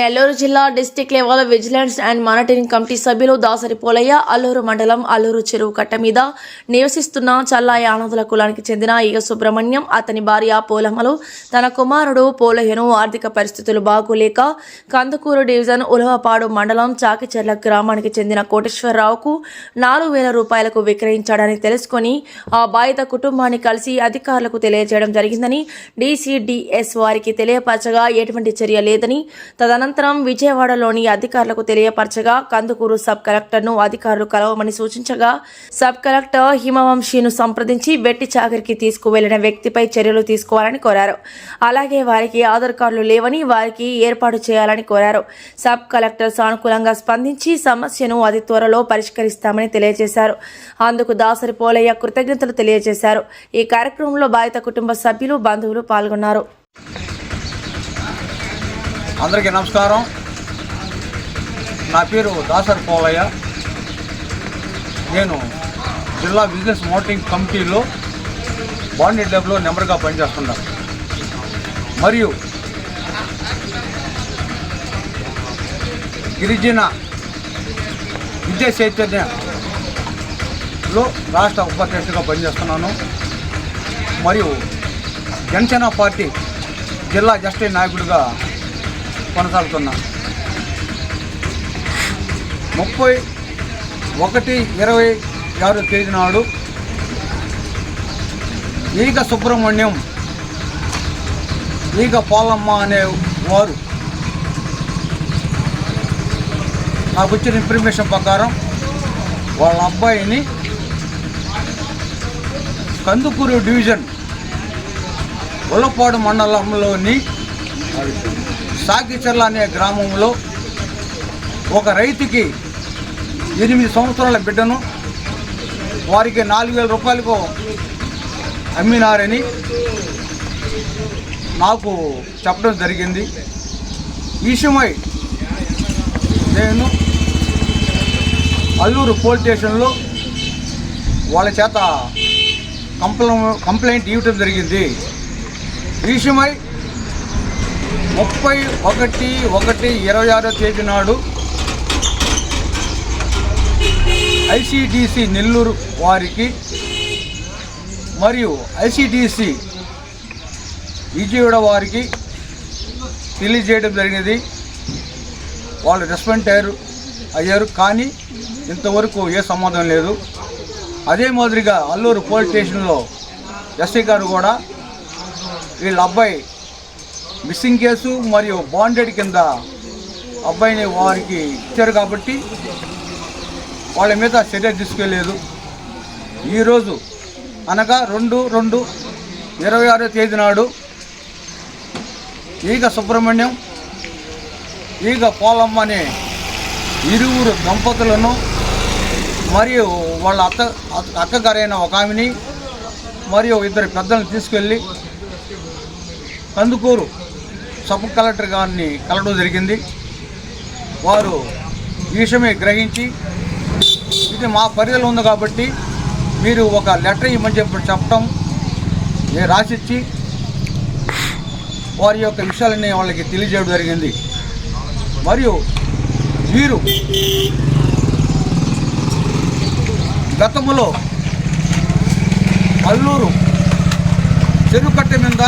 నెల్లూరు జిల్లా district level vigilance and monitoring committee సభ్యులు దాసరి పోలయ్య అల్లూరు మండలం అల్లూరు చెరువు కట్ట మీద నివసిస్తున్న చల్లాయి ఆనందుల కులానికి చెందిన ఈగ సుబ్రహ్మణ్యం అతని భార్య పోలమ్మలు తన కుమారుడు పోలయ్యను ఆర్థిక పరిస్థితులు బాగోలేక కందుకూరు డివిజన్ ఉలవపాడు మండలం చాకిచెర్ల గ్రామానికి చెందిన కోటేశ్వరరావుకు నాలుగు వేల రూపాయలకు విక్రయించాడని తెలుసుకొని ఆ బాధిత కుటుంబాన్ని కలిసి అధికారులకు తెలియజేయడం జరిగిందని డీసీడీఎస్ వారికి తెలియపరచగా ఎటువంటి చర్య లేదని తదనంతరం అనంతరం విజయవాడలోని అధికారులకు తెలియపరచగా కందుకూరు సబ్ కలెక్టర్ను అధికారులు కలవమని సూచించగా సబ్ కలెక్టర్ హిమవంశీను సంప్రదించి వెట్టి చాకరికి తీసుకువెళ్ళిన వ్యక్తిపై చర్యలు తీసుకోవాలని కోరారు. అలాగే వారికి ఆధార్ కార్డులు లేవని వారికి ఏర్పాటు చేయాలని కోరారు. సబ్ కలెక్టర్ సానుకూలంగా స్పందించి సమస్యను అతి త్వరలో పరిష్కరిస్తామని తెలియజేశారు. అందుకు దాసరి పోలయ్య కృతజ్ఞతలు తెలియజేశారు. ఈ కార్యక్రమంలో బాధిత కుటుంబ సభ్యులు బంధువులు పాల్గొన్నారు. అందరికీ నమస్కారం. నా పేరు దాసర్ పోలయ్య నేను జిల్లా బిజినెస్ మోటింగ్ కమిటీలో బాండెడ్ ల్యాబ్లో నెంబర్గా పనిచేస్తున్నాను మరియు గిరిజన విద్యా చైతన్యలో రాష్ట్ర ఉపాధ్యక్షుడిగా పనిచేస్తున్నాను. మరియు జనసేన పార్టీ జిల్లా జస్టిస్ నాయకుడిగా కొనసాగుతున్నా. ముప్పై ఒకటి ఇరవై ఆరు తేదీ నాడు ఈగ సుబ్రహ్మణ్యం ఈగ పోలమ్మ అనే వారు నాకు వచ్చిన ఇన్ఫర్మేషన్ ప్రకారం వాళ్ళ అబ్బాయిని కందుకూరు డివిజన్ ఉల్లపాడు మండలంలోని సాకిచెర్ల అనే గ్రామంలో ఒక రైతుకి ఎనిమిది సంవత్సరాల బిడ్డను వారికి నాలుగు వేల రూపాయలకు అమ్మినారని నాకు చెప్పడం జరిగింది. ఈ విషయమై నేను అల్లూరు పోలీస్ స్టేషన్లో వాళ్ళ చేత కంప్లై కంప్లైంట్ ఇవ్వటం జరిగింది. ఈ విషయమై ముప్పై ఒకటి ఒకటి ఇరవై ఆరో తేదీ నాడు ఐసిడిసి నెల్లూరు వారికి మరియు ఐసిడిసి విజయవాడ వారికి తెలియజేయడం జరిగింది వాళ్ళు రెస్పాండ్ అయ్యారు అయ్యారు కానీ ఇంతవరకు ఏ సమాధానం లేదు. అదే మాదిరిగా అల్లూరు పోలీస్ స్టేషన్లో ఎస్ఐ గారు కూడా వీళ్ళ అబ్బాయి మిస్సింగ్ కేసు మరియు బాండెడ్ కింద అబ్బాయిని వారికి ఇచ్చారు కాబట్టి వాళ్ళ మీద చర్య తీసుకెళ్ళలేదు ఈరోజు అనగా రెండు రెండు ఇరవై ఆరో తేదీ నాడు ఈగ సుబ్రహ్మణ్యం ఈగ పోలమ్మ అనే ఇరువురు దంపతులను మరియు వాళ్ళ అత్త అక్కగారైన ఒక ఆమెని మరియు ఇద్దరు పెద్దలను తీసుకెళ్ళి కందుకూరు సబ్ కలెక్టర్ గారిని కలవడం జరిగింది. వారు ఈ విషయమే గ్రహించి ఇది మా పరిధిలో ఉంది కాబట్టి మీరు ఒక లెటర్ ఇవ్వమని చెప్పి చెప్పడం నేను రాసిచ్చి వారి యొక్క విషయాలన్నీ వాళ్ళకి తెలియజేయడం జరిగింది. మరియు వీరు గతంలో అల్లూరు చెరుకట్ట మీద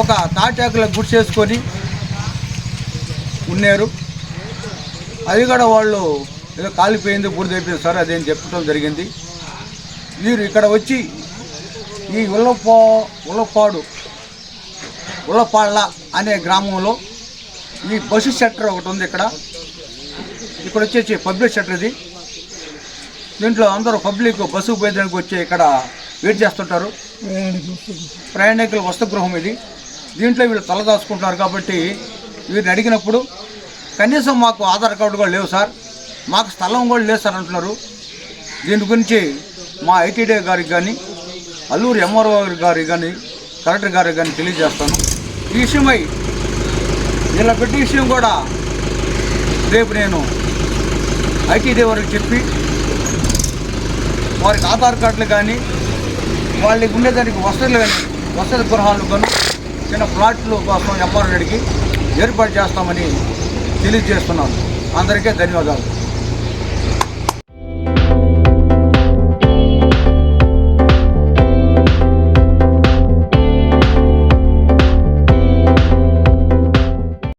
ఒక తాటాకుల గుడి చేసుకొని ఉన్నారు. అది కూడా వాళ్ళు ఏదో కాలిపోయింది బూడిద అయిపోయింది సార్ అదేం చెప్పడం జరిగింది. వీరు ఇక్కడ వచ్చి ఈ ఉల్లపా ఉల్లపాడు ఉల్లపాళ్ళ అనే గ్రామంలో ఈ బస్సు షట్టర్ ఒకటి ఉంది ఇక్కడ. ఇక్కడ వచ్చేసి పబ్లిక్ షట్టర్ ఇది. దీంట్లో అందరూ పబ్లిక్ బస్సు పోయేదానికి వచ్చి ఇక్కడ వెయిట్ చేస్తుంటారు. ప్రయాణికుల వసతిగృహం ఇది. దీంట్లో వీళ్ళు తలదాచుకుంటున్నారు కాబట్టి వీరిని అడిగినప్పుడు కనీసం మాకు ఆధార్ కార్డు కూడా లేవు సార్. మాకు స్థలం కూడా లేదు సార్ అంటున్నారు. దీని గురించి మా ఐటీడీ గారికి కానీ అల్లూరు ఎంఆర్ఓ గారికి కానీ కలెక్టర్ గారికి కానీ తెలియజేస్తాను. ఈ విషయమై వీళ్ళ పెట్టి విషయం కూడా రేపు నేను ఐటీడీ వారికి చెప్పి వారికి ఆధార్ కార్డులు కానీ వాళ్ళకి ఉండేదానికి వసతులు కానీ వసతి గృహాలు కానీ చిన్న ప్లాట్లు కోసం ఎంఆర్ఓ అడిగి ఏర్పాటు చేస్తామని తెలియజేస్తున్నాను. అందరికీ ధన్యవాదాలు.